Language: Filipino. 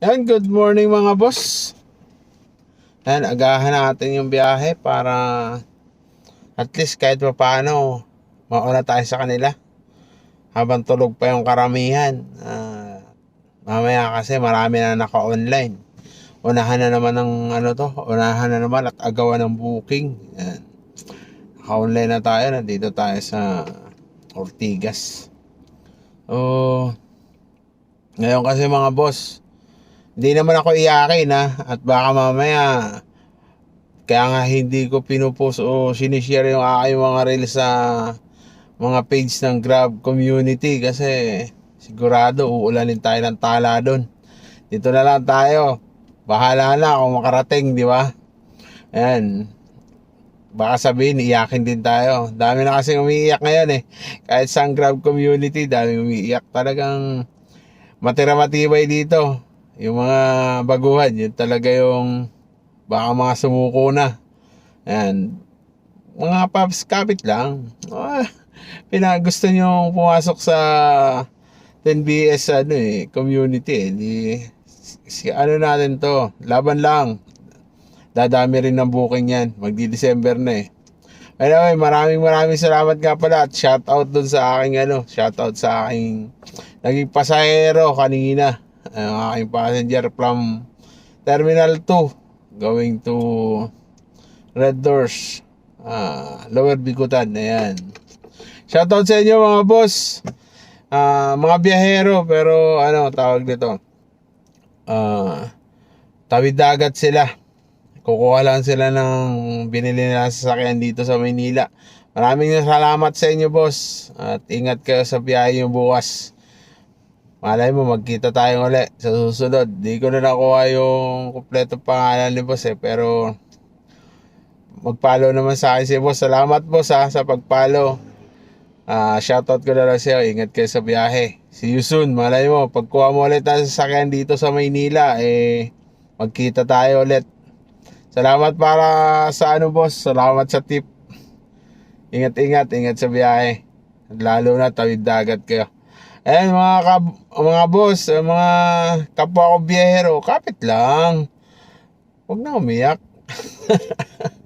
Yan, good morning mga boss. Yan, agahan natin yung biyahe para at least kahit pa paano mauna tayo sa kanila. Habang tulog pa yung karamihan. Ah, mamaya kasi marami na naka-online. Unahan na naman ng ano to, unahan na naman at agawan ng booking. Yan. Naka-online na tayo, nandito tayo sa Ortigas. Oh, ngayon kasi mga boss, hindi naman ako iyakin ha. At baka mamaya, kaya nga hindi ko pinupost o sinishare yung aking mga reels sa mga page ng Grab community kasi sigurado uulanin tayo ng tala doon. Dito na lang tayo. Bahala na kung makarating, di ba? Ayan. Baka sabihin, iyakin din tayo. Dami na kasi umiiyak ngayon eh. Kahit sa Grab community, dami umiiyak. Talagang matira matibay dito. Yung mga baguhan, yun talaga yung baka mga sumuko na. Ayan. Mga paps, kapit lang. Ah, pinagusto nyo pumasok sa 10BS ano eh, community eh. Di, si, ano natin to, laban lang. Dadami rin ng booking yan. Magdi-December na eh. Anyway, maraming maraming salamat nga pala at shout out dun sa aking ano, shout out sa aking naging pasahero kanina. Ang aking passenger from Terminal 2 going to Red Doors. Ah, Lower Bikutan. Ayan. Shout out sa inyo mga boss. Ah, mga biyahero pero ano tawag dito. Ah, tawid dagat sila. Kukuha lang sila ng binili nila sa sasakyan dito sa Maynila. Maraming salamat sa inyo, boss. At ingat kayo sa biyahe nyo bukas. Malay mo, magkita tayo uli sa susunod. Di ko na nakuha yung kompleto pangalan ni boss eh. Pero mag-follow naman sa akin si boss. Salamat boss ha, sa pag-follow. Ah, shoutout ko na lang sa'yo. Ingat kayo sa biyahe. See you soon. Malay mo, pagkuha mo ulit ng sasakyan dito sa Maynila, eh, magkita tayo ulit. Salamat para sa ano boss. Salamat sa tip. Ingat-ingat, ingat sa biyahe. Lalo na tawid dagat kayo. Ayan mga kab- mga boss, eh, mga kapwa ko biyahero, kapit lang. Huwag na umiyak.